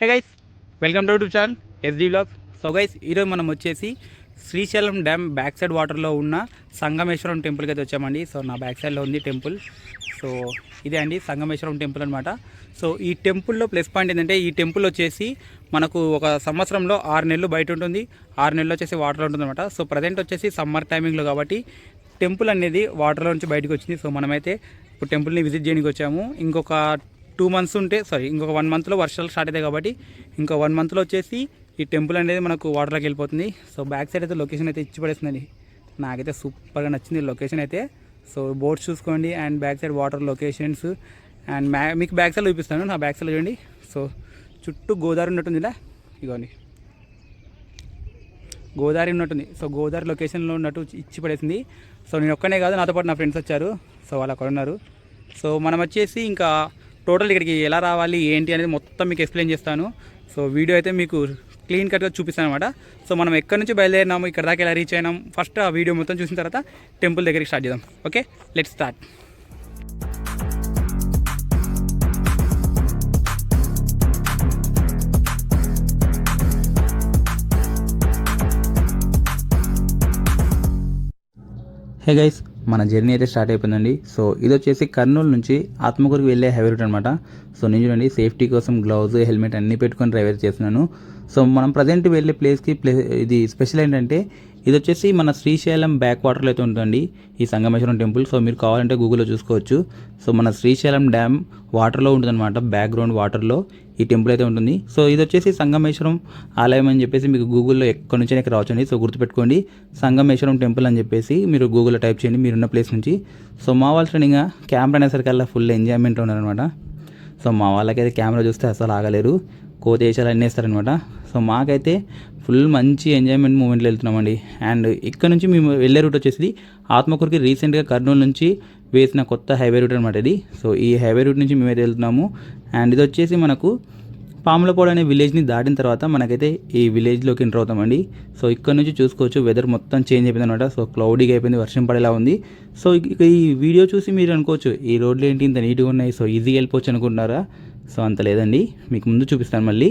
Hey guys welcome to YouTube channel SD blog so guys ఈరోజు మనం వచ్చేసి Srisailam dam back side వాటర్లో ఉన్న సంగమేశ్వరం టెంపుల్కి అయితే వచ్చామండి. సో నా బ్యాక్ సైడ్లో ఉంది టెంపుల్ సో ఇదే అండి సంగమేశ్వరం టెంపుల్ అనమాట సో ఈ టెంపుల్లో ప్లస్ పాయింట్ ఏంటంటే ఈ టెంపుల్ వచ్చేసి మనకు ఒక సంవత్సరంలో ఆరు నెలలు బయట ఉంటుంది. ఆరు నెలలు వచ్చేసి వాటర్ ఉంటుంది అనమాట సో ప్రజెంట్ వచ్చేసి సమ్మర్ టైమింగ్లో కాబట్టి టెంపుల్ అనేది వాటర్లో నుంచి బయటకు వచ్చింది. సో మనమైతే ఇప్పుడు టెంపుల్ని విజిట్ చేయడానికి వచ్చాము. ఇంకొక టూ మంత్స్ ఉంటే సారీ ఇంకొక వన్ మంత్లో వర్షాలు స్టార్ట్ అవుతాయి కాబట్టి ఇంకో వన్ మంత్లో వచ్చేసి ఈ టెంపుల్ అనేది మనకు వాటర్లోకి వెళ్ళిపోతుంది. సో బ్యాక్ సైడ్ అయితే లొకేషన్ అయితే ఇచ్చి పడేస్తుందండి. నాకైతే సూపర్గా నచ్చింది లొకేషన్ అయితే. సో బోట్స్ చూసుకోండి and back side water locations and మ్యా మీకు బ్యాక్ సైడ్ చూపిస్తాను నా బ్యాక్ సైడ్ చూడండి. సో చుట్టూ గోదావరి ఉన్నట్టుంది ఇలా. ఇగోండి. గోదావరి ఉన్నట్టుంది. సో గోదావరి లొకేషన్లో ఉన్నట్టు ఇచ్చి పడేసింది. సో నేను ఒక్కనే కాదు నాతో పాటు నా ఫ్రెండ్స్ వచ్చారు. సో వాళ్ళు అక్కడ ఉన్నారు. సో మనం వచ్చేసి ఇంకా టోటల్ ఇక్కడికి ఎలా రావాలి ఏంటి అనేది మొత్తం మీకు ఎక్స్ప్లెయిన్ చేస్తాను. సో వీడియో అయితే మీకు క్లీన్ కట్గా చూపిస్తాను అనమాట సో మనం ఎక్కడి నుంచి బయలుదేరినాము ఇక్కడ దాకా ఎలా రీచ్ అయినాం ఫస్ట్ ఆ వీడియో మొత్తం చూసిన తర్వాత టెంపుల్ దగ్గరికి స్టార్ట్ చేద్దాం. Okay let start hey guys మన జర్నీ అయితే స్టార్ట్ అయిపోయిందండి. సో ఇది వచ్చేసి కర్నూలు నుంచి ఆత్మకూరుకు వెళ్ళే హైవే రూట్ అనమాట సో నేను చూడండి సేఫ్టీ కోసం గ్లౌజ్ హెల్మెట్ అన్నీ పెట్టుకొని డ్రైవర్ చేస్తున్నాను. సో మనం ప్రజెంట్ వెళ్ళే ప్లేస్కి ప్లే ఇది స్పెషల్ ఏంటంటే ఇది వచ్చేసి మన శ్రీశైలం బ్యాక్ వాటర్లో అయితే ఉంటుందండి ఈ సంగమేశ్వరం టెంపుల్. సో మీరు కావాలంటే గూగుల్లో చూసుకోవచ్చు. సో మన శ్రీశైలం డ్యామ్ వాటర్లో ఉంటుందన్నమాట బ్యాక్గ్రౌండ్ వాటర్లో. ఈ టెంపుల్ అయితే ఉంటుంది. సో ఇది వచ్చేసి సంగమేశ్వరం ఆలయం అని చెప్పేసి మీకు గూగుల్లో ఎక్కడి నుంచి ఇక్కడ రావచ్చండి సో గుర్తుపెట్టుకోండి సంగమేశ్వరం టెంపుల్ అని చెప్పేసి మీరు గూగుల్లో టైప్ చేయండి మీరున్న ప్లేస్ నుంచి. సో మా వాళ్ళ ట్రైనింగ్గా కెమెరా అనేసరికల్లా ఫుల్ ఎంజాయ్మెంట్ ఉన్నారనమాట సో మా వాళ్ళకైతే కెమెరా చూస్తే అసలు ఆగలేరు కోతి వేసాలు అన్నేస్తారనమాట సో మాకైతే ఫుల్ మంచి ఎంజాయ్మెంట్ మూమెంట్లో వెళ్తున్నామండి. అండ్ ఇక్కడ నుంచి మేము వెళ్ళే రూట్ వచ్చేసి ఆత్మకూరుకి రీసెంట్గా కర్నూలు నుంచి వేసిన కొత్త హైవే రూట్ అనమాట ఇది. సో ఈ హైవే రూట్ నుంచి మేమైతే వెళ్తున్నాము. అండ్ ఇది వచ్చేసి మనకు పాములపాడు అనే విలేజ్ని దాటిన తర్వాత మనకైతే ఈ విలేజ్లోకి ఎంటర్ అవుతామండి. సో ఇక్కడ నుంచి చూసుకోవచ్చు వెదర్ మొత్తం చేంజ్ అయిపోయింది అనమాట సో క్లౌడీగా అయిపోయింది వర్షం పడేలా ఉంది. సో ఇక ఈ వీడియో చూసి మీరు అనుకోవచ్చు ఈ రోడ్లు ఏంటి ఇంత నీట్గా ఉన్నాయి సో ఈజీగా వెళ్ళిపోవచ్చు అనుకుంటున్నారా? సో అంత లేదండి. మీకు ముందు చూపిస్తాను మళ్ళీ.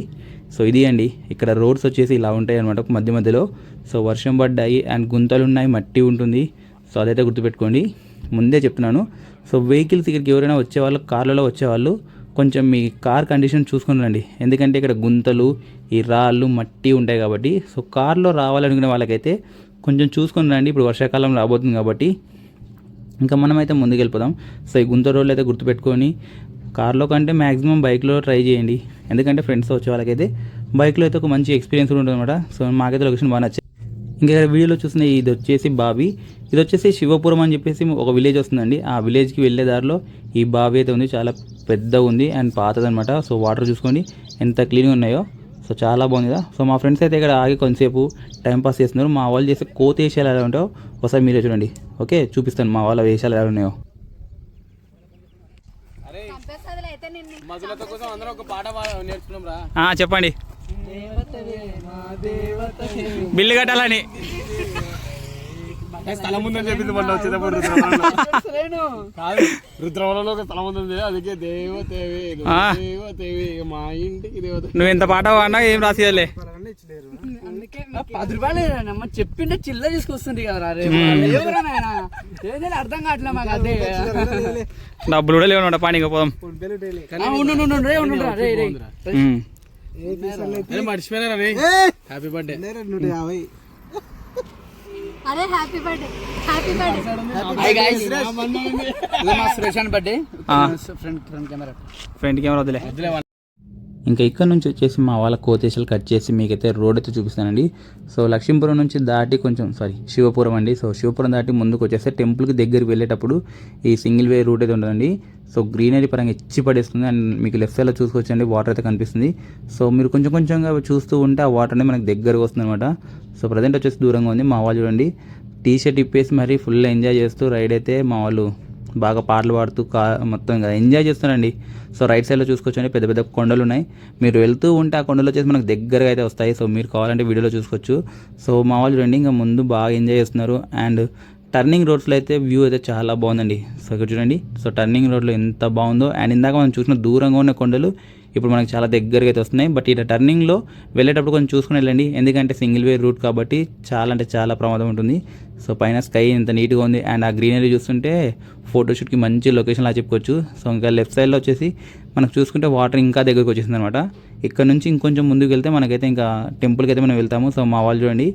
సో ఇది అండి. ఇక్కడ రోడ్స్ వచ్చేసి ఇలా ఉంటాయి అనమాట మధ్య మధ్యలో. సో వర్షం పడ్డాయి అండ్ గుంతలు ఉన్నాయి మట్టి ఉంటుంది. సో అదైతే గుర్తుపెట్టుకోండి. ముందే చెప్తున్నాను. సో వెహికల్స్ ఇక్కడికి ఎవరైనా వచ్చేవాళ్ళు కార్లలో వచ్చేవాళ్ళు కొంచెం మీ కార్ కండిషన్ చూసుకుని రండి. ఎందుకంటే ఇక్కడ గుంతలు ఈ రాళ్ళు మట్టి ఉంటాయి కాబట్టి. సో కార్లో రావాలనుకునే వాళ్ళకైతే కొంచెం చూసుకొని రండి. ఇప్పుడు వర్షాకాలం రాబోతుంది కాబట్టి. ఇంకా మనమైతే ముందుకు వెళ్ళిపోదాం సో ఈ గుంత రోడ్లు అయితే గుర్తుపెట్టుకొని కార్లో కంటే మ్యాక్సిమం బైక్లో ట్రై చేయండి. ఎందుకంటే ఫ్రెండ్స్తో వచ్చే వాళ్ళకైతే బైక్లో అయితే ఒక మంచి ఎక్స్పీరియన్స్ ఉంటుంది అనమాట సో మాకైతే లొకేషన్ బాగా నచ్చింది ఇంకా వీడియోలో చూసిన ఇది వచ్చేసి బావి. ఇది వచ్చేసి శివపురం అని చెప్పేసి ఒక విలేజ్ వస్తుందండి. ఆ విలేజ్కి వెళ్ళే దారిలో ఈ బావి అయితే ఉంది. చాలా పెద్దగా ఉంది అండ్ పాతదనమాట సో వాటర్ చూసుకోండి. ఎంత క్లీన్గా ఉన్నాయో. సో చాలా బాగుంది కదా. సో మా ఫ్రెండ్స్ అయితే ఇక్కడ ఆగి కొంతసేపు టైం పాస్ చేస్తున్నారు. మా వాళ్ళు చేసే కోతి వేషాలు ఎలా ఉంటాయో ఒకసారి మీరే చూడండి. ఓకే? చూపిస్తాను. మా వాళ్ళ వేషాలు ఎలా ఉన్నాయో. చంపేస్తుందిలే అయితే నిన్ను మధులత కోసం అందరం ఒక పాట పా- నేర్చుకున్నాం రా. ఆ, చెప్పండి. బిల్లు కట్టాలని. స్థలం ఉందని చెప్పింది మొన్న వచ్చేటప్పుడు రుద్రవరంలో కాదు ఒక స్థలం ఉంది అందుకే దేవతేవి. దేవతేవి మా ఇంటికి దేవత నువ్వు ఎంత పాట పాడినా ఏం రాసియలే? పది రూపాయలు అమ్మ చెప్పింటే చిల్లర తీసుకొస్తుంది కదా అర్థం కావట్లే మాకు అదే. డబ్బులు కూడా లేవు పాని పోదాం. మర్చిపోయినారా హ్యాపీ బర్త్డే అరే happy birthday happy birthday. Front front camera front camera వదిలే ఇంకా ఇక్కడ నుంచి వచ్చేసి మా వాళ్ళ కోతేశాలు కట్ చేసి మీకైతే రోడ్ అయితే చూపిస్తానండి. సో లక్ష్మీపురం నుంచి దాటి కొంచెం సారీ శివపురం అండి. సో శివపురం దాటి ముందుకు వచ్చేస్తే టెంపుల్కి దగ్గరికి వెళ్ళేటప్పుడు ఈ సింగిల్ వే రూట్ అయితే ఉంటుందండి. సో గ్రీనరీ పరంగా ఇచ్చి పడేస్తుంది అండ్ మీకు లెఫ్ట్ సైడ్లో చూసుకోవచ్చండి వాటర్ అయితే కనిపిస్తుంది. సో మీరు కొంచెం కొంచెంగా చూస్తూ ఉంటే ఆ వాటర్ అనేది మనకు దగ్గరకు వస్తుంది అనమాట సో ప్రజెంట్ వచ్చేసి దూరంగా ఉంది మా వాళ్ళు చూడండి. టీ షర్ట్ ఇప్పేసి మరీ ఫుల్ ఎంజాయ్ చేస్తూ రైడ్ అయితే మా వాళ్ళు బాగా పాటలు పాడుతూ కా మొత్తం ఇంకా ఎంజాయ్ చేస్తున్నారండి. సో రైట్ సైడ్లో చూసుకోవచ్చండి. పెద్ద పెద్ద కొండలు ఉన్నాయి. మీరు వెళ్తూ ఉంటే ఆ కొండలు వచ్చేసి మనకు దగ్గరగా అయితే వస్తాయి. సో మీరు కావాలంటే వీడియోలో చూసుకోవచ్చు. సో మా వాళ్ళు చూడండి ఇంకా ముందు బాగా ఎంజాయ్ చేస్తున్నారు. అండ్ టర్నింగ్ రోడ్స్లో అయితే వ్యూ అయితే చాలా బాగుందండి. సో ఇక్కడ చూడండి. సో టర్నింగ్ రోడ్లో ఎంత బాగుందో. అండ్ ఇందాక మనం చూసిన దూరంగా ఉన్న కొండలు ఇప్పుడు మనకు చాలా దగ్గరగా అయితే వస్తున్నాయి. బట్ ఇట్లా టర్నింగ్లో వెళ్ళేటప్పుడు కొంచెం చూసుకుని వెళ్ళండి. ఎందుకంటే సింగిల్ వే రూట్ కాబట్టి చాలా అంటే చాలా ప్రమాదం ఉంటుంది. సో పైన స్కై ఎంత నీట్గా ఉంది అండ్ ఆ గ్రీనరీ చూస్తుంటే ఫోటోషూట్కి మంచి లొకేషన్లా చెప్పుకోవచ్చు. సో ఇంకా లెఫ్ట్ సైడ్లో వచ్చేసి మనకు చూసుకుంటే వాటర్ ఇంకా దగ్గరకు వచ్చేసింది అనమాట ఇక్కడ నుంచి ఇంకొంచెం ముందుకు వెళ్తే మనకైతే ఇంకా టెంపుల్కి అయితే మనం వెళ్తాము. సో మా వాళ్ళు చూడండి.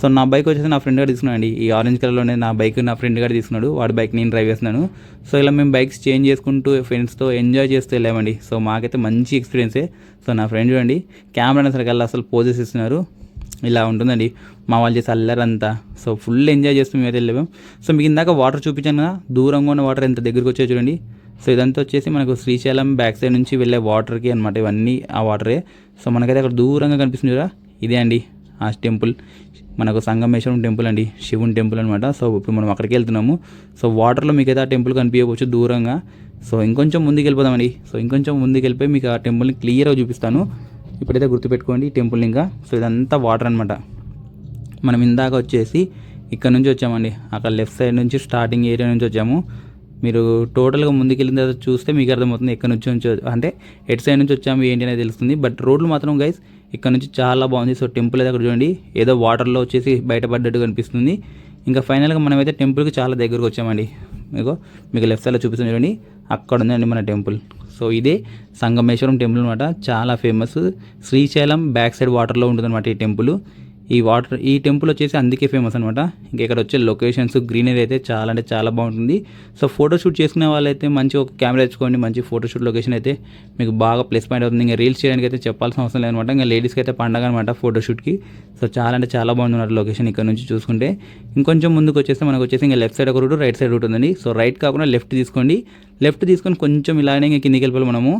సో నా బైక్ వచ్చేసి నా ఫ్రెండ్ గారు తీసుకున్నాడు అండి ఈ ఆరెంజ్ కలర్లోనే నా బైక్ నా ఫ్రెండ్ గారు తీసుకున్నాడు. వాడి బైక్ నేను డ్రైవ్ చేస్తున్నాను. సో ఇలా మేము బైక్స్ చేంజ్ చేసుకుంటూ ఫ్రెండ్స్తో ఎంజాయ్ చేస్తూ వెళ్ళామండి. సో మాకైతే మంచి ఎక్స్పీరియన్సే సో నా ఫ్రెండ్ చూడండి. కెమెరా సరికల్లా అసలు పోజెస్ ఇస్తున్నారు. ఇలా ఉంటుందండి. మా వాళ్ళు చేసే అల్లరంతా. సో ఫుల్ ఎంజాయ్ చేస్తూ మేము అయితే వెళ్ళాము. సో మీకు ఇందాక వాటర్ చూపించాను కదా దూరంగా ఉన్న వాటర్ ఎంత దగ్గరికి వచ్చే చూడండి. సో ఇదంతా వచ్చేసి మనకు శ్రీశైలం బ్యాక్ సైడ్ నుంచి వెళ్ళే వాటర్కి అనమాట ఇవన్నీ ఆ వాటరే సో మనకైతే అక్కడ దూరంగా కనిపిస్తుంది కదా ఇదే అండి ఆ టెంపుల్ మనకు సంగమేశ్వరం టెంపుల్ అండి శివుని టెంపుల్ అనమాట సో ఇప్పుడు మనం అక్కడికి వెళ్తున్నాము. సో వాటర్లో మీకు అయితే ఆ టెంపుల్ కనిపించవచ్చు దూరంగా. సో ఇంకొంచెం ముందుకు వెళ్ళిపోదామండి సో ఇంకొంచెం ముందుకు వెళ్ళిపోయి మీకు ఆ టెంపుల్ని క్లియర్గా చూపిస్తాను. ఇప్పుడైతే గుర్తుపెట్టుకోండి ఈ టెంపుల్ ఇంకా. సో ఇదంతా వాటర్ అనమాట మనం ఇందాక వచ్చేసి ఇక్కడ నుంచి వచ్చామండి. అక్కడ లెఫ్ట్ సైడ్ నుంచి స్టార్టింగ్ ఏరియా నుంచి వచ్చాము. మీరు టోటల్గా ముందుకెళ్ళిన తర్వాత చూస్తే మీకు అర్థమవుతుంది ఎక్కడ నుంచి నుంచి అంటే ఎటు సైడ్ నుంచి వచ్చాము ఏంటి అనేది తెలుస్తుంది. బట్ రోడ్లు మాత్రం గైస్ ఇక్కడ నుంచి చాలా బాగుంది. సో టెంపుల్ అయితే అక్కడ చూడండి. ఏదో వాటర్లో వచ్చేసి బయటపడ్డట్టు కనిపిస్తుంది. ఇంకా ఫైనల్గా మనమైతే టెంపుల్కి చాలా దగ్గరకు వచ్చామండి. మీకు మీకు లెఫ్ట్ సైడ్లో చూపిస్తుంది చూడండి. అక్కడ ఉందండి మన టెంపుల్ సో ఇదే సంగమేశ్వరం టెంపుల్ అనమాట చాలా ఫేమస్ శ్రీశైలం బ్యాక్ సైడ్ వాటర్లో ఉంటుందన్నమాట ఈ టెంపుల్ ఈ వాటర్ ఈ టెంపుల్ వచ్చేసి అందుకే ఫేమస్ అనమాట ఇంకా ఇక్కడ వచ్చే లొకేషన్స్ గ్రీనరీ అయితే చాలా అంటే చాలా బాగుంటుంది. సో ఫోటోషూట్ చేసుకునే వాళ్ళైతే మంచి ఒక కెమెరా తెచ్చుకోండి మంచి ఫోటోషూట్ లొకేషన్ అయితే మీకు బాగా ప్లస్ పాయింట్ అవుతుంది. ఇంకా రీల్స్ చేయడానికి అయితే చెప్పాల్సిన అవసరం లేదనమాట ఇంకా లేడీస్కి అయితే పండగ అనమాట ఫోటోషూట్కి సో చాలా అంటే చాలా బాగుంది అన్నమాట లొకేషన్ ఇక్కడ నుంచి చూసుకుంటే. ఇంకొంచెం ముందుకు వచ్చేస్తే మనకు వచ్చేసి ఇంకా లెఫ్ట్ సైడ్ ఒక రూట్ రైట్ సైడ్ రూట్ ఉందండి. సో రైట్ కాకుండా లెఫ్ట్ తీసుకోండి. లెఫ్ట్ తీసుకొని కొంచెం ఇలానే ఇంకా కిందికి వెళ్ళిపోవాలి మనము.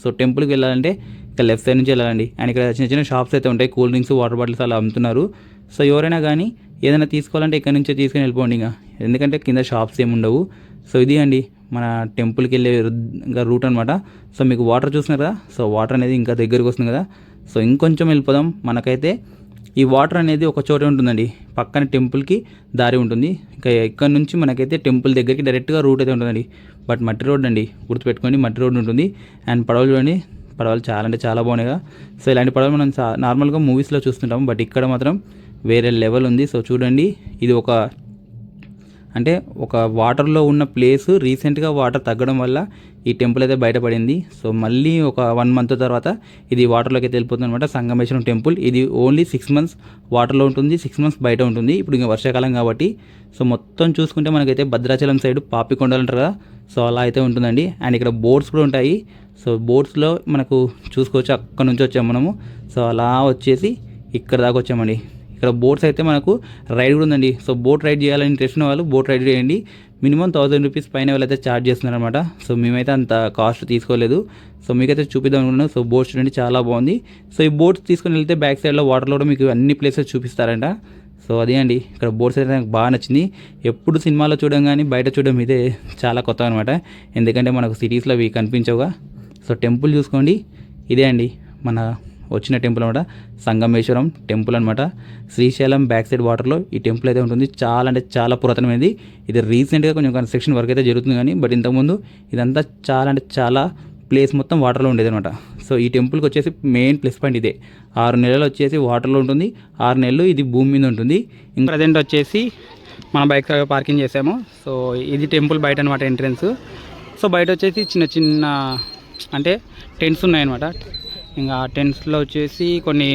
సో టెంపుల్కి వెళ్ళాలంటే ఇక్కడ లెఫ్ట్ సైడ్ నుంచి వెళ్ళాలండి. అండ్ ఇక్కడ చిన్న చిన్న షాప్స్ అయితే ఉంటాయి. కూల్ డ్రింక్స్ వాటర్ బాటిల్స్ అలా అమ్ముతున్నారు. సో ఎవరైనా కానీ ఏదైనా తీసుకోవాలంటే ఇక్కడ నుంచే తీసుకొని వెళ్ళిపోండి ఇంకా. ఎందుకంటే కింద షాప్స్ ఏమి ఉండవు. సో ఇది అండి మన టెంపుల్కి వెళ్ళే ఇంకా రూట్ అనమాట సో మీకు వాటర్ చూస్తున్నారు కదా? సో వాటర్ అనేది ఇంకా దగ్గరికి వస్తుంది కదా? సో ఇంకొంచెం వెళ్ళిపోదాం. మనకైతే ఈ వాటర్ అనేది ఒక చోటే ఉంటుందండి. పక్కన టెంపుల్కి దారి ఉంటుంది. ఇంకా ఇక్కడ నుంచి మనకైతే టెంపుల్ దగ్గరికి డైరెక్ట్గా రూట్ అయితే ఉంటుందండి. బట్ మట్టి రోడ్ అండి గుర్తుపెట్టుకోండి మట్టి రోడ్ ఉంటుంది. అండ్ పడవలు చూడండి పడవలు చాలా అంటే చాలా బాగున్నాయిగా. సో ఇలాంటి పడవలు మనం నార్మల్గా మూవీస్లో చూస్తుంటాం బట్ ఇక్కడ మాత్రం వేరే లెవెల్ ఉంది. సో చూడండి ఇది ఒక అంటే ఒక వాటర్లో ఉన్న ప్లేస్ రీసెంట్గా వాటర్ తగ్గడం వల్ల ఈ టెంపుల్ అయితే బయటపడింది. సో మళ్ళీ ఒక వన్ మంత్ తర్వాత ఇది వాటర్లోకి అయితే వెళ్ళిపోతుంది అనమాట సంగమేశ్వరం టెంపుల్. ఇది ఓన్లీ సిక్స్ మంత్స్ వాటర్లో ఉంటుంది సిక్స్ మంత్స్ బయట ఉంటుంది. ఇప్పుడు ఇంకా వర్షాకాలం కాబట్టి. సో మొత్తం చూసుకుంటే మనకైతే భద్రాచలం సైడ్ పాపికొండలు అంటారు కదా. సో అలా అయితే ఉంటుందండి. అండ్ ఇక్కడ బోట్స్ కూడా ఉంటాయి. సో బోట్స్లో మనకు చూసుకోవచ్చు అక్కడ నుంచి వచ్చాము మనము. సో అలా వచ్చేసి ఇక్కడ దాకా వచ్చామండి. ఇక్కడ బోట్స్ అయితే మనకు రైడ్ కూడా ఉందండి. సో బోట్ రైడ్ చేయాలని ఇంట్రెస్ట్ ఉన్న వాళ్ళు బోట్ రైడ్ చేయండి. మినిమం థౌసండ్ రూపీస్ పైన వాళ్ళైతే ఛార్జ్ చేస్తున్నారు అనమాట సో మేమైతే అంత కాస్ట్ తీసుకోలేదు. సో మీకైతే చూపిద్దాం అనుకున్నాను. సో బోట్స్ చూడండి చాలా బాగుంది. సో ఈ బోట్స్ తీసుకొని వెళ్తే బ్యాక్ సైడ్లో వాటర్లో కూడా మీకు అన్ని ప్లేసెస్ చూపిస్తారంట. సో అదే అండి. ఇక్కడ బోట్స్ అయితే నాకు బాగా నచ్చింది. ఎప్పుడు సినిమాలో చూడడం కానీ బయట చూడడం ఇదే చాలా కొత్త అనమాట ఎందుకంటే మనకు సిటీస్లో అవి కనిపించవుగా. సో టెంపుల్ చూసుకోండి. ఇదే అండి మన వచ్చిన టెంపుల్ అనమాట సంగమేశ్వరం టెంపుల్ అనమాట శ్రీశైలం బ్యాక్ సైడ్ వాటర్లో ఈ టెంపుల్ అయితే ఉంటుంది. చాలా అంటే చాలా పురాతనమైనది. ఇది రీసెంట్గా కొంచెం కన్స్ట్రక్షన్ వర్క్ అయితే జరుగుతుంది కానీ బట్ ఇంతకుముందు ఇదంతా చాలా అంటే చాలా ప్లేస్ మొత్తం వాటర్లో ఉండేది అనమాట సో ఈ టెంపుల్కి వచ్చేసి మెయిన్ ప్లస్ పాయింట్ ఇదే. ఆరు నెలలు వచ్చేసి వాటర్లో ఉంటుంది. ఆరు నెలలు ఇది భూమి మీద ఉంటుంది. ఇంకా ప్రజెంట్ వచ్చేసి మన బైక్ పార్కింగ్ చేసాము. సో ఇది టెంపుల్ బయట అనమాట ఎంట్రన్స్ సో బయట వచ్చేసి చిన్న చిన్న అంటే టెంట్స్ ఉన్నాయన్నమాట. ఇంకా టెంట్స్లో వచ్చేసి కొన్ని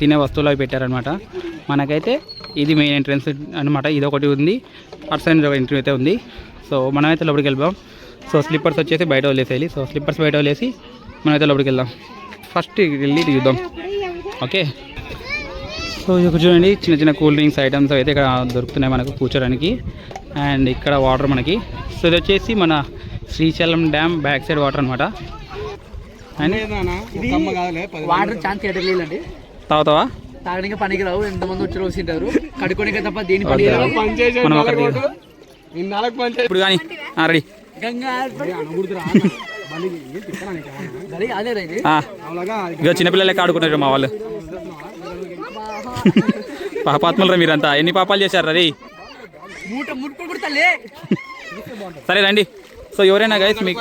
తినే వస్తువులు అవి పెట్టారనమాట మనకైతే ఇది మెయిన్ ఎంట్రన్స్ అనమాట ఇది ఒకటి ఉంది. అటు సైడ్ ఒక ఎంట్రీ అయితే ఉంది. సో మనమైతే లోపలికి వెళ్ళిపోయాం సో స్లిప్పర్స్ వచ్చేసి బయట వదిలేసేయాలి. సో స్లిప్పర్స్ బయట వదిలేసి మనమైతే లోపలికి వెళ్దాం. ఫస్ట్ వెళ్ళి చూద్దాం. ఓకే? సో ఇక్కడ చూడండి. చిన్న చిన్న కూల్ డ్రింక్స్ ఐటమ్స్ అయితే ఇక్కడ దొరుకుతున్నాయి మనకు కూర్చోడానికి. అండ్ ఇక్కడ వాటర్ మనకి. సో ఇది వచ్చేసి మన Srisailam dam back side water అనమాట వాటర్ ఛాన్స్ ఎడలేదండి తాగుతావా? తాగడానికి పనికి రావు ఎంతమంది వచ్చి రోజు తింటారు కడుకోనికే తప్ప దేని పని ఇప్పుడు కానీ రెడీ. ఇక చిన్నపిల్లలే ఆడుకుంటారు మా వాళ్ళు. పాపాత్మలరా మీరంతా. ఎన్ని పాపాలు చేశారు రీ సరే రండి. సో ఎవరైనా గైస్ మీకు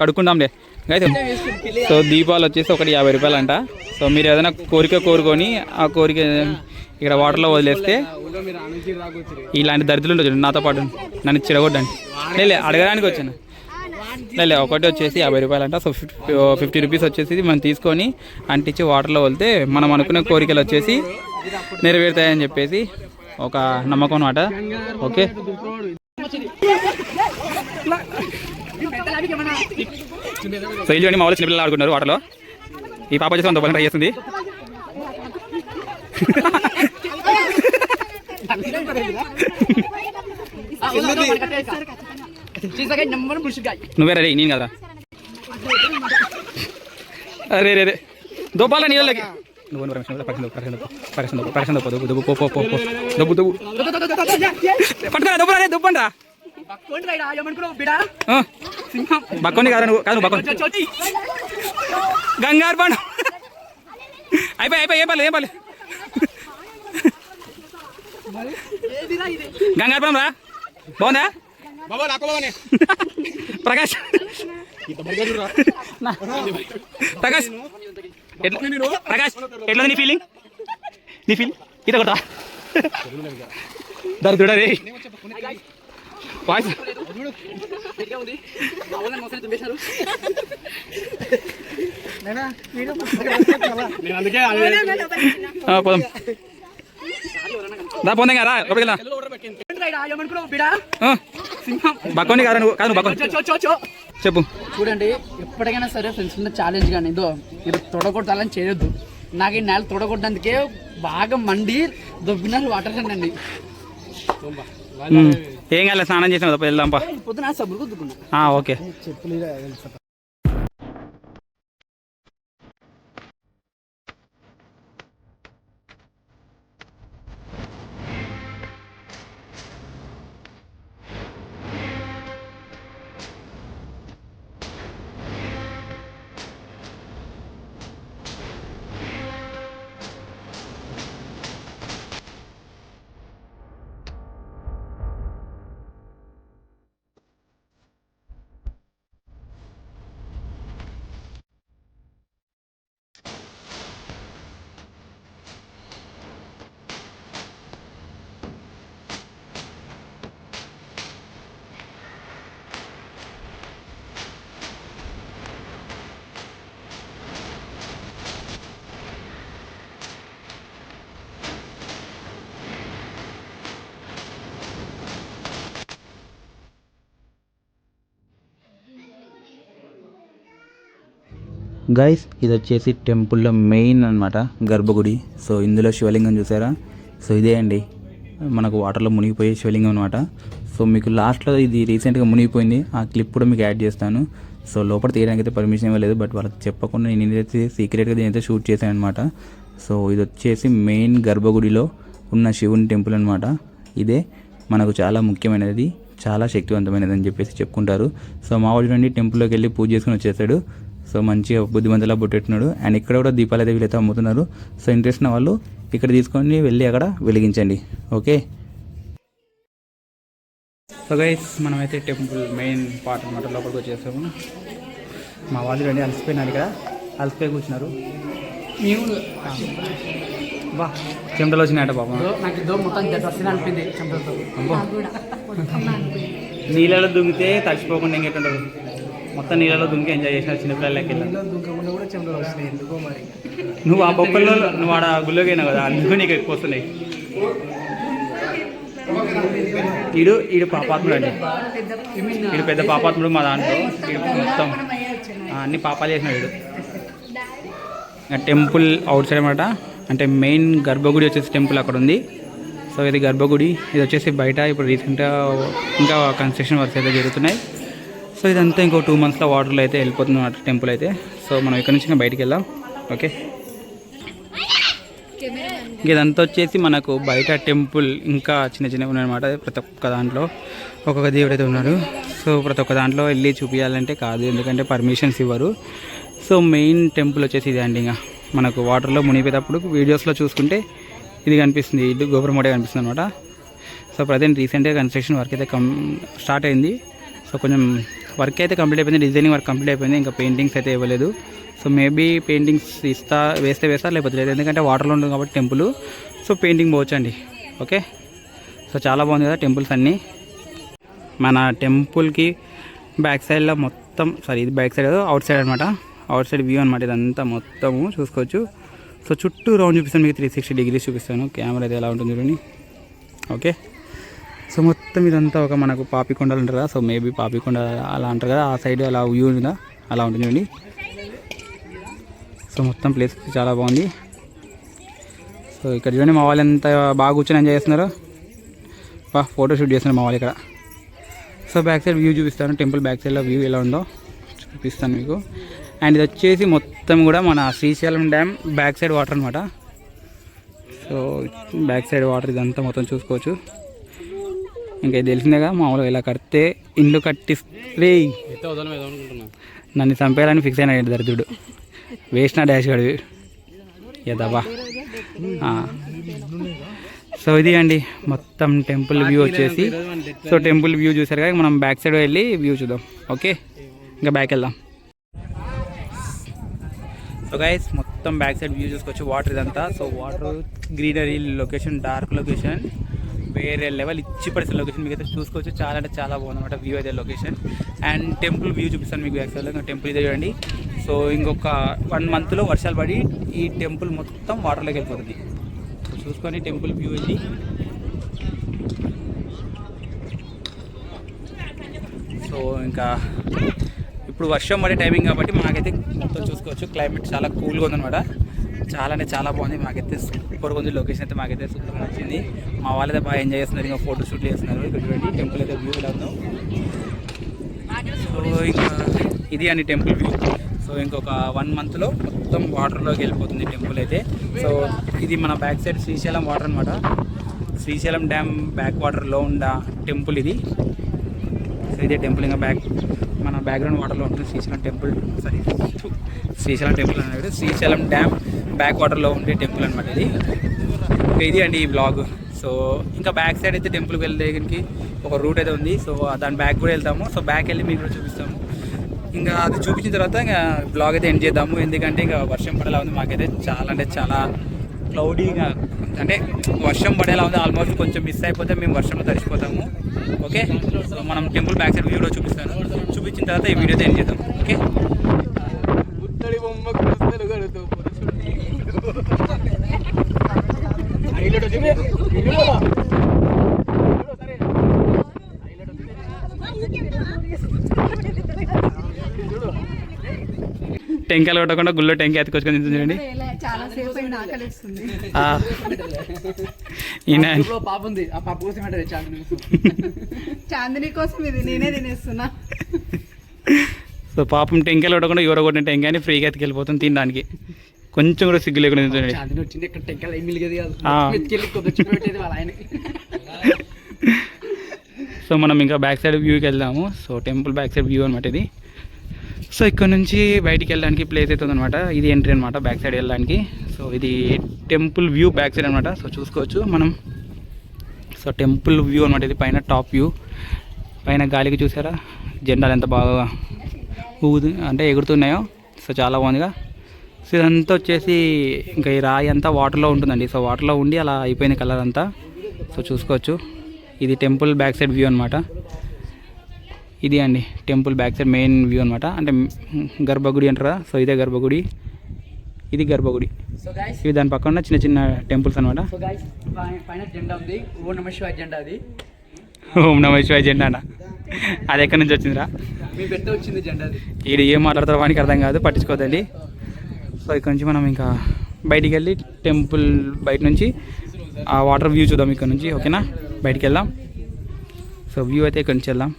కడుక్కుందాంలే. అయితే సో దీపాలు వచ్చేసి ఒకటి యాభై రూపాయలు అంట సో మీరు ఏదైనా కోరిక కోరుకొని ఆ కోరిక ఇక్కడ వాటర్లో వదిలేస్తే ఇలాంటి దరిద్రులు ఉండొచ్చు నాతో పాటు నన్ను చిరగొడ్డండి లేదు అడగడానికి వచ్చాను. లేదు ఒకటి వచ్చేసి యాభై రూపాయలు అంట సో ఫిఫ్టీ ఫిఫ్టీ రూపీస్ వచ్చేసి మనం తీసుకొని అంటించి వాటర్లో వెళ్తే మనం అనుకునే కోరికలు వచ్చేసి నెరవేరుతాయని చెప్పేసి ఒక నమ్మకం అనమాట ఓకే? సో ఇది చూడండి మా వాళ్ళు చిన్నపిల్లలు ఆడుకుంటారు వాటర్లో ఈ పాప వచ్చేసి వంద ట్రై చేస్తుంది నువ్వే రెడీ నేను కదా అరే రే రే దొబ్బాల నీళ్ళకి నువ్వు నువ్వు రమేష్, దొబ్బు, పో, పో, పో, పో. దొబ్బు, దొబ్బు. పట్టుకోరా, దొబ్బురా, రే, దొబ్బండ్రా. బక్కోని కాదు కాదు బక్కోని గంగారు పండు అయిపోయి అయిపోయి ఏం పర్లేదు ఏం పర్లేదు గంగారు పండు రా. బాగుందా ప్రకాష్. ప్రకాష్. ఎట్లా ప్రకాష్ ఎట్లా నీ ఫీలింగ్ నీ ఫీల్ ఈత కొట్టా దరిద్రుడా రే వాయిస్ ఉంది అవునా మోసం తుమ్మేశారు నేను అందుకే ఆ, పోదాం దా పోందే రా లోపలికి వెళ్దాం ఏమనుకున్నావు బిడా ఆ. బక్కోని కాదు నువ్వు కాదు నువ్వు బక్కోని చో చో చో చెప్పు చూడండి ఎప్పటికైనా సరే ఫ్రెండ్స్ ఉన్న ఛాలెంజ్ కానీ ఇదో మీరు తొడగొట్టాలని చేయొద్దు. నాకు ఈ నేల తొడగొట్టడానికి బాగా మండి దొబ్బినారు వాటర్ అండి. ఏం కాలేదు స్నానం చేసాం తప్ప వెళ్దాంపా. పొద్దున ఓకే. గైస్ ఇది వచ్చేసి టెంపుల్లో మెయిన్ అన్నమాట గర్భగుడి. సో ఇందులో శివలింగం చూసారా? సో ఇదే అండి. మనకు వాటర్లో మునిగిపోయే శివలింగం అనమాట సో మీకు లాస్ట్లో ఇది రీసెంట్గా మునిగిపోయింది. ఆ క్లిప్ కూడా మీకు యాడ్ చేస్తాను. సో లోపల తీయడానికి అయితే పర్మిషన్ ఇవ్వలేదు బట్ వాళ్ళకి చెప్పకుండా నేను ఏదైతే సీక్రెట్గా దీనైతే షూట్ చేశాను అనమాట సో ఇది వచ్చేసి మెయిన్ గర్భగుడిలో ఉన్న శివుని టెంపుల్ అనమాట ఇదే మనకు చాలా ముఖ్యమైనది చాలా శక్తివంతమైనది అని చెప్పేసి చెప్పుకుంటారు. సో మా వాళ్ళు నుండి టెంపుల్లోకి వెళ్ళి పూజ చేసుకుని వచ్చేసాడు సో మంచిగా బుద్ధిమంతులా బొట్టెట్టున్నాడు అండ్ ఇక్కడ కూడా దీపాలు అయితే వీళ్ళైతే అమ్ముతున్నారు. సో ఇంట్రెస్ట్ ఉన్న వాళ్ళు ఇక్కడ తీసుకొని వెళ్ళి అక్కడ వెలిగించండి. ఓకే? సో గైస్ మనమైతే టెంపుల్ మెయిన్ పార్ట్ అనమాట లోపలికి వచ్చేసాము. మా వాళ్ళు రండి అలసిపోయినారు ఇక్కడ. అలసిపోయి కూర్చున్నారు. బా చెమటలు వచ్చినాయట నాకు ఇదో మొత్తం అనిపింది నానిపోయింది. నీళ్ళలో దుంగితే తడిచిపోకుండా ఇంకెట్టుంటారు మొత్తం నీళ్ళలో దుంకి ఎంజాయ్ చేసిన చిన్నపిల్లలకి దుఃఖంలో కూడా చెంపలు వస్తున్నాయి. ఎందుకో మరి? నువ్వు ఆ బొక్కల్లో నువ్వు ఆడ గుళ్ళోకి అయినావు కదా అందుకు నీకు ఎక్కువ వస్తున్నాయి. ఈడు ఈడు పాపాత్ముడు అండి. ఈడు పెద్ద పాపాత్ముడు మా దాంట్లో. ఈడు మొత్తం అన్ని పాపాలు చేసిన వీడు టెంపుల్ అవుట్ సైడ్ అనమాట అంటే మెయిన్ గర్భగుడి వచ్చేసి టెంపుల్ అక్కడ ఉంది. సో ఇది గర్భగుడి. ఇది వచ్చేసి బయట ఇప్పుడు రీసెంట్గా ఇంకా కన్స్ట్రక్షన్ వర్క్స్ అయితే జరుగుతున్నాయి. సో ఇదంతా ఇంకో టూ మంత్స్లో వాటర్లో అయితే వెళ్ళిపోతుంది అన్నమాట టెంపుల్ అయితే. సో మనం ఇక్కడ నుంచి ఇంకా బయటికి వెళ్దాం. ఓకే? ఇదంతా వచ్చేసి మనకు బయట టెంపుల్ ఇంకా చిన్న చిన్నవి ఉన్నాయన్నమాట ప్రతి ఒక్క దాంట్లో ఒక్కొక్క దేవుడు అయితే ఉన్నాడు సో ప్రతి ఒక్క దాంట్లో వెళ్ళి చూపించాలంటే కాదు ఎందుకంటే పర్మిషన్స్ ఇవ్వరు. సో మెయిన్ టెంపుల్ వచ్చేసి ఇదే అండి ఇంకా. మనకు వాటర్లో మునిగిపోయేటప్పుడు వీడియోస్లో చూసుకుంటే ఇది కనిపిస్తుంది. ఇది గోపురం ఒకటే కనిపిస్తుంది అనమాట సో ప్రజెంట్ రీసెంట్గా కన్స్ట్రక్షన్ వర్క్ అయితే కం స్టార్ట్ అయింది. సో కొంచెం వర్క్ అయితే కంప్లీట్ అయిపోయింది డిజైనింగ్ వర్క్ కంప్లీట్ అయిపోయింది ఇంకా పెయింటింగ్స్ అయితే ఇవ్వలేదు. సో మేబీ పెయింటింగ్స్ ఇస్తా వేస్తే వేస్తా లేకపోతే లేదు. ఎందుకంటే వాటర్లో ఉంటుంది కాబట్టి టెంపుల్ సో పెయింటింగ్ పోవచ్చండి. ఓకే సో చాలా బాగుంది కదా టెంపుల్స్ అన్నీ. మన టెంపుల్కి బ్యాక్ సైడ్లో మొత్తం సారీ ఇది బ్యాక్ సైడ్ అవుట్ సైడ్ అనమాట అవుట్ సైడ్ వ్యూ అనమాట ఇదంతా మొత్తము చూసుకోవచ్చు. సో చుట్టూ రౌండ్ చూపిస్తాను మీకు త్రీ సిక్స్టీ డిగ్రీస్ చూపిస్తాను. కెమెరా అయితే ఎలా ఉంటుంది చూడండి. ఓకే సో మొత్తం ఇదంతా ఒక మనకు పాపికొండలు అంటారు కదా సో మేబీ పాపికొండ అలా అంటారు కదా ఆ సైడ్ అలా వ్యూ ఉందా అలా ఉంటుంది సో మొత్తం ప్లేస్ చాలా బాగుంది. సో ఇక్కడ చూడండి మా వాళ్ళు ఎంత బాగా కూర్చొని ఎంజాయ్ చేస్తున్నారు. బా ఫోటో షూట్ చేస్తున్నారు మా వాళ్ళు ఇక్కడ. సో బ్యాక్ సైడ్ వ్యూ చూపిస్తాను టెంపుల్ బ్యాక్ సైడ్లో వ్యూ ఎలా ఉందో చూపిస్తాను మీకు. అండ్ ఇది వచ్చేసి మొత్తం కూడా మన Srisailam dam back side water అనమాట సో బ్యాక్ సైడ్ వాటర్ ఇదంతా మొత్తం చూసుకోవచ్చు. ఇంకా ఇది తెలిసిందేగా మామూలుగా ఇలా కడితే ఇల్లు కట్టిస్తే నన్ను చంపేయాలని ఫిక్స్ అయినా దరిద్రుడు. వేస్ట్ డాష్ గడివి ఏదబ్బా సో ఇది అండి మొత్తం టెంపుల్ వ్యూ వచ్చేసి. సో టెంపుల్ వ్యూ చూసారు కదా మనం బ్యాక్ సైడ్ వెళ్ళి వ్యూ చూద్దాం. ఓకే ఇంకా బ్యాక్ వెళ్దాం. సో గైస్ మొత్తం బ్యాక్ సైడ్ వ్యూ చూసుకోవచ్చు వాటర్ ఇదంతా. So water greenery location dark location వేరే లెవెల్ ఇచ్చి పడిసిన లొకేషన్ మీకు అయితే చూసుకోవచ్చు. చాలా అంటే చాలా బాగుందన్నమాట వ్యూ అయితే లొకేషన్ అండ్ టెంపుల్ వ్యూ చూపిస్తాను మీకు యాక్చువల్గా టెంపుల్ ఇదే చూడండి. సో ఇంకొక వన్ మంత్లో వర్షాలు పడి ఈ టెంపుల్ మొత్తం వాటర్లోకి వెళ్ళిపోతుంది. చూసుకొని టెంపుల్ వ్యూ ఇది. సో ఇంకా ఇప్పుడు వర్షం పడే టైమింగ్ కాబట్టి మాకైతే మొత్తం చూసుకోవచ్చు. క్లైమేట్ చాలా కూల్గా ఉందన్నమాట. చాలా అంటే చాలా బాగుంది. మాకైతే సూపర్ ఉంది. లొకేషన్ అయితే మాకైతే సూపర్ నచ్చింది. మా వాళ్ళైతే బాగా ఎంజాయ్ చేస్తున్నారు. ఇంకా ఫోటో షూట్ చేస్తున్నారు. ఇక్కడ చూడండి. టెంపుల్ అయితే వ్యూ వెళ్తాం సో ఇంకా ఇది అండి టెంపుల్ వ్యూ సో ఇంకొక వన్ మంత్లో మొత్తం వాటర్లోకి వెళ్ళిపోతుంది టెంపుల్ అయితే. సో ఇది మన బ్యాక్ సైడ్ శ్రీశైలం వాటర్ అనమాట శ్రీశైలం డ్యామ్ బ్యాక్ వాటర్లో ఉన్న టెంపుల్ ఇది. సో ఇదే టెంపుల్. ఇంకా బ్యాక్ మన బ్యాక్గ్రౌండ్ వాటర్లో ఉంటుంది. Srisailam temple sorry Srisailam temple అనేది శ్రీశైలం డ్యామ్ బ్యాక్ వాటర్లో ఉండే టెంపుల్ అనమాట ఇది. ఇంకా ఇది అండి ఈ బ్లాగ్ సో ఇంకా బ్యాక్ సైడ్ అయితే టెంపుల్కి వెళ్ళే దగ్గరికి ఒక రూట్ అయితే ఉంది. సో దాని బ్యాక్ కూడా వెళ్తాము. సో బ్యాక్ వెళ్ళి మీకు కూడా చూపిస్తాము. ఇంకా అది చూపించిన తర్వాత ఇంకా బ్లాగ్ అయితే ఎండ్ చేద్దాము. ఎందుకంటే ఇంకా వర్షం పడేలా ఉంది. మాకైతే చాలా అంటే చాలా క్లౌడీగా అంటే వర్షం పడేలా ఉంది. ఆల్మోస్ట్ కొంచెం మిస్ అయిపోతే మేము వర్షంలో తడిసిపోతాము. ఓకే సో మనం టెంపుల్ బ్యాక్ సైడ్ వ్యూ కూడా చూపిస్తాను. చూపించిన తర్వాత ఈ వీడియో అయితే ఎండ్ చేద్దాం. ఓకే టెంకాయలు కొట్టకుండా గుళ్ళో టెంకాయ ఎత్తుకొచ్చుకొని తింటుంది చూడండి. చాందిని కోసం. ఇది నేనే తినేస్తున్నా. సో పాపం టెంకాయలు కొట్టకుండా ఎవరో కొట్టిన టెంకాయని ఫ్రీగా ఎత్తుకెళ్ళిపోతుంది తినడానికి. కొంచెం కూడా సిగ్గు లేకుండా తింటుంది చాందిని వచ్చింది ఇక్కడ టెంకాయలు ఏం మిలిగేది కాదు. ఆ. ఎత్తుకెళ్ళి కొద్ది వచ్చి పెట్టేది వాళ్ళ ఆయనకి. సో మనం ఇంకా బ్యాక్ సైడ్ వ్యూకి వెళ్దాము. So temple back side view అనమాట ఇది. సో ఇక్కడ నుంచి బయటికి వెళ్ళడానికి ప్లేస్ అవుతుంది అనమాట ఇది ఎంట్రీ అనమాట బ్యాక్ సైడ్ వెళ్ళడానికి. సో ఇది టెంపుల్ వ్యూ బ్యాక్ సైడ్ అనమాట సో చూసుకోవచ్చు మనం. సో టెంపుల్ వ్యూ అనమాట ఇది పైన టాప్ వ్యూ పైన గాలికి చూసారా? జెండాలు ఎంత బాగా ఊగు అంటే ఎగురుతున్నాయో. సో చాలా బాగుందిగా. సో ఇదంతా వచ్చేసి ఇంకా ఈ రాయి అంతా వాటర్లో ఉంటుందండి. సో వాటర్లో ఉండి అలా అయిపోయింది కలర్ అంతా. సో చూసుకోవచ్చు. ఇది టెంపుల్ బ్యాక్ సైడ్ వ్యూ అనమాట ఇది అండి temple back side main view అనమాట అంటే గర్భగుడి అంటారా సో ఇదే గర్భగుడి. ఇది గర్భగుడి. ఇవి దాని పక్కన చిన్న చిన్న టెంపుల్స్ అనమాట ఓ నమ శివాయ జెండా అన్న. అది ఎక్కడి నుంచి వచ్చిందిరా? ఈడు ఏం మాట్లాడతారో వానికి అర్థం కాదు. పట్టించుకోదండి. సో ఇక్కడ నుంచి మనం ఇంకా బయటికి వెళ్ళి టెంపుల్ బయట నుంచి ఆ వాటర్ వ్యూ చూద్దాం ఇక్కడ నుంచి ఓకేనా? బయటికి వెళ్దాం. సో వ్యూ అయితే ఇక్కడ నుంచి వెళ్దాం.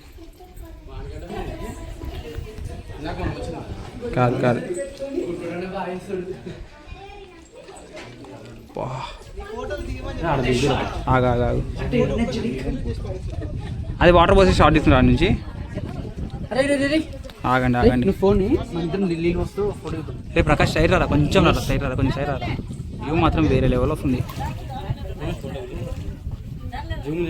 కాదు కాదు. వా. అది వాటర్ పోసి షార్ట్ ఇస్తున్నారు నుంచి. ఆగండి ఆగండి. ఫోన్ రే ప్రకాష్ సైడ్ రారా? కొంచెం రారా సైడ్ రారా కొంచెం సైడ్ రారా? వ్యూ మాత్రం వేరే లెవెల్ వస్తుంది జూమ్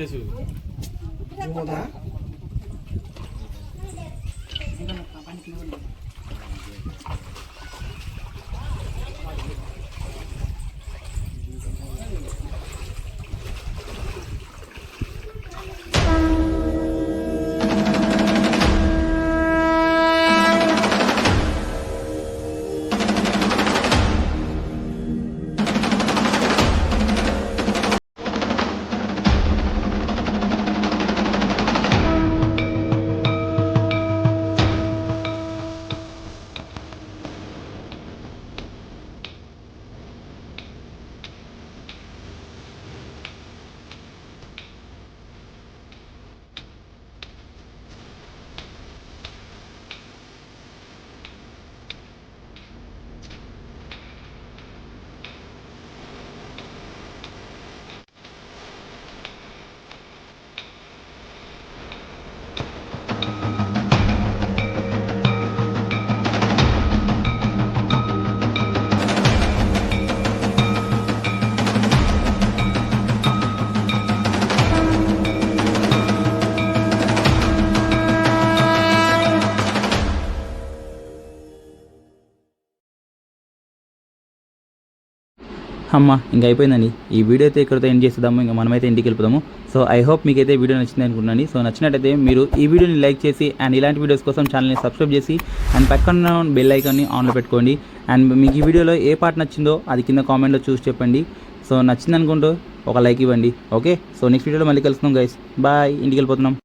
అమ్మ ఇంకా అయిపోయిందండి. ఈ వీడియో అయితే ఇక్కడితో ఎండ్ చేసేద్దాము. ఇంకా మనమైతే ఇంటికి వెళ్ళిపోదాము. సో ఐ హోప్ మీకైతే వీడియో నచ్చింది అనుకుంటున్నాను. సో నచ్చినట్టయితే మీరు ఈ వీడియోని లైక్ చేసి అండ్ ఇలాంటి వీడియోస్ కోసం ఛానల్ని సబ్స్క్రైబ్ చేసి అండ్ పక్కన బెల్ ఐకాన్ని ఆన్లో పెట్టుకోండి. అండ్ మీకు ఈ వీడియోలో ఏ పార్ట్ నచ్చిందో అది కింద కామెంట్లో చూసి చెప్పండి. సో నచ్చింది అనుకుంటూ ఒక లైక్ ఇవ్వండి. ఓకే సో నెక్స్ట్ వీడియోలో మళ్ళీ కలుస్తున్నాం గైస్ బాయ్ ఇంటికి వెళ్ళిపోతున్నాం.